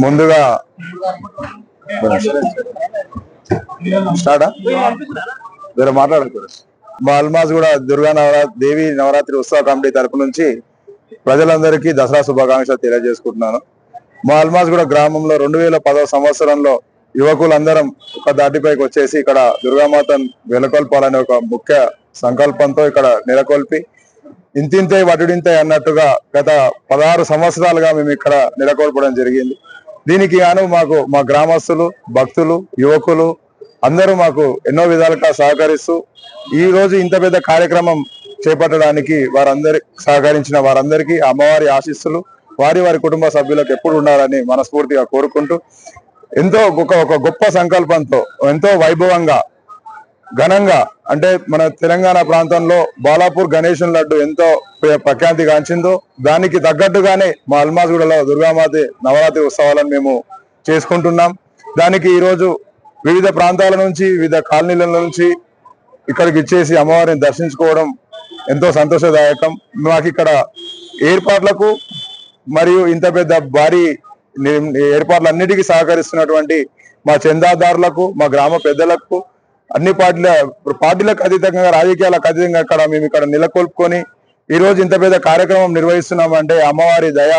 ముందుగా స్టార్టా? మీరు మాట్లాడకూడదు మా అల్మాజ్ కూడా దుర్గా నవరాత్రి దేవి నవరాత్రి ఉత్సవ కమిటీ తరపు నుంచి ప్రజలందరికీ దసరా శుభాకాంక్షలు తెలియజేసుకుంటున్నాను. మా అల్మాజ్ కూడా గ్రామంలో రెండు వేల పదవ సంవత్సరంలో యువకులందరం ఒక దాటిపైకి వచ్చేసి ఇక్కడ దుర్గామాతను వెలకొల్పాలనే ఒక ముఖ్య సంకల్పంతో ఇక్కడ నెలకొల్పి ఇంతింతే వటుడింతే అన్నట్టుగా గత పదహారు సంవత్సరాలుగా మేము ఇక్కడ నెలకొల్పడం జరిగింది. దీనికి గాను మాకు మా గ్రామస్తులు భక్తులు యువకులు అందరూ మాకు ఎన్నో విధాలుగా సహకరిస్తూ ఈ రోజు ఇంత పెద్ద కార్యక్రమం చేపట్టడానికి వారందరి సహకరించిన వారందరికీ అమ్మవారి ఆశీస్సులు వారి వారి కుటుంబ సభ్యులకు ఎప్పుడు ఉండాలని మనస్ఫూర్తిగా కోరుకుంటూ ఎంతో ఒక ఒక గొప్ప సంకల్పంతో ఎంతో వైభవంగా ఘనంగా అంటే మన తెలంగాణ ప్రాంతంలో బాలాపూర్ గణేశన్ లడ్డు ఎంతో ప్ర- ప్రఖ్యాతి గాంచిందో దానికి తగ్గట్టుగానే మా అల్మాజ్గూడలో దుర్గామాత నవరాత్రి ఉత్సవాలను మేము చేసుకుంటున్నాం. దానికి ఈరోజు వివిధ ప్రాంతాల నుంచి వివిధ కాలనీల నుంచి ఇక్కడికి ఇచ్చేసి అమ్మవారిని దర్శించుకోవడం ఎంతో సంతోషదాయకం. మాకు ఇక్కడ ఏర్పాట్లకు మరియు ఇంత పెద్ద భారీ ఏర్పాట్లన్నిటికీ సహకరిస్తున్నటువంటి మా చందాదారులకు మా గ్రామ పెద్దలకు అన్ని పార్టీల పార్టీలకు అతీతంగా రాజకీయాలకు అతీతంగా ఇక్కడ మేము ఇక్కడ నెలకొల్పుకొని ఈ రోజు ఇంత పెద్ద కార్యక్రమం నిర్వహిస్తున్నామంటే అమ్మవారి దయ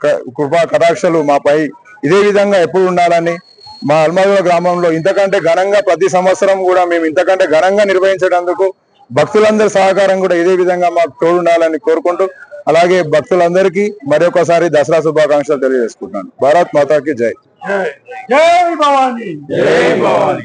క- కృపా కటాక్షలు మాపై ఇదే విధంగా ఎప్పుడు ఉండాలని మా అల్మాదుల గ్రామంలో ఇంతకంటే ఘనంగా ప్రతి సంవత్సరం కూడా మేము ఇంతకంటే ఘనంగా నిర్వహించడానికి భక్తులందరి సహకారం కూడా ఇదే విధంగా మాకు తోడుండాలని కోరుకుంటూ అలాగే భక్తులందరికీ మరొకసారి దసరా శుభాకాంక్షలు తెలియజేసుకుంటున్నాను. భారత్ మాతాకి జై జై భవానీ. జై భవానీ.